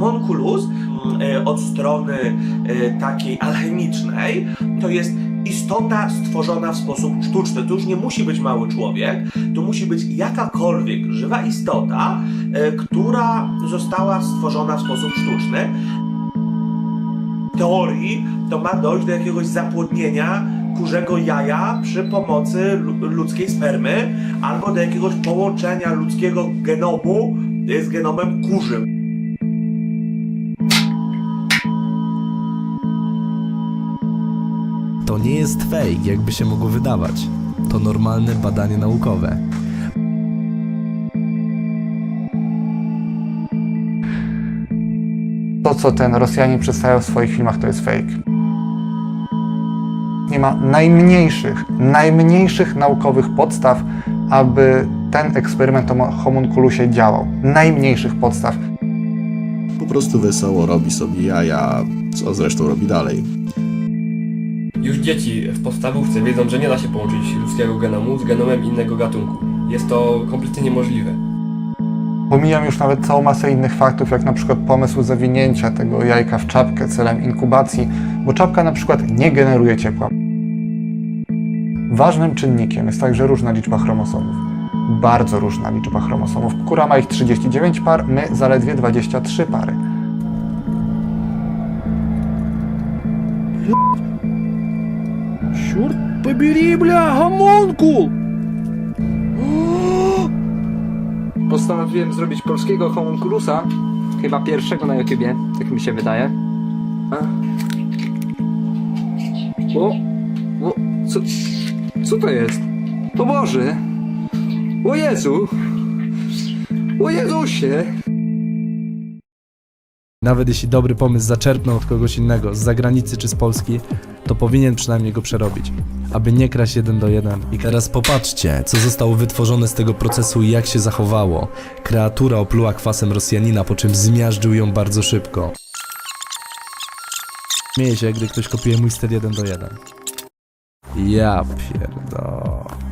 homunculus e, od strony e, takiej alchemicznej to jest istota stworzona w sposób sztuczny. To już nie musi być mały człowiek, to musi być jakakolwiek żywa istota, e, która została stworzona w sposób sztuczny. W teorii to ma dojść do jakiegoś zapłodnienia kurzego jaja przy pomocy lu- ludzkiej spermy albo do jakiegoś połączenia ludzkiego genomu z genomem kurzym. To nie jest fake, jakby się mogło wydawać. To normalne badanie naukowe. To, co ten Rosjanin przedstawia w swoich filmach, to jest fake. Nie ma najmniejszych, najmniejszych naukowych podstaw, aby ten eksperyment o homunculusie działał. Najmniejszych podstaw. Po prostu wesoło robi sobie jaja, co zresztą robi dalej. Już dzieci w podstawówce wiedzą, że nie da się połączyć ludzkiego genomu z genomem innego gatunku. Jest to kompletnie niemożliwe. Pomijam już nawet całą masę innych faktów, jak na przykład pomysł zawinięcia tego jajka w czapkę celem inkubacji, bo czapka na przykład nie generuje ciepła. Ważnym czynnikiem jest także różna liczba chromosomów. Bardzo różna liczba chromosomów. Kura ma ich 39 par, my zaledwie 23 pary. Черт побери, бля, гомункул! Postanowiłem zrobić polskiego homunculusa, chyba pierwszego na YouTubie, tak mi się wydaje. A. O, o, co, co to jest? O Boże! O Jezu! O Jezusie! Nawet jeśli dobry pomysł zaczerpnął od kogoś innego, z zagranicy czy z Polski, to powinien przynajmniej go przerobić, aby nie kraść jeden do jeden. I teraz popatrzcie, co zostało wytworzone z tego procesu i jak się zachowało. Kreatura opluła kwasem Rosjanina, po czym zmiażdżył ją bardzo szybko. Śmieję się, gdy ktoś kopiuje mój ster jeden do jeden. Ja pierdolę.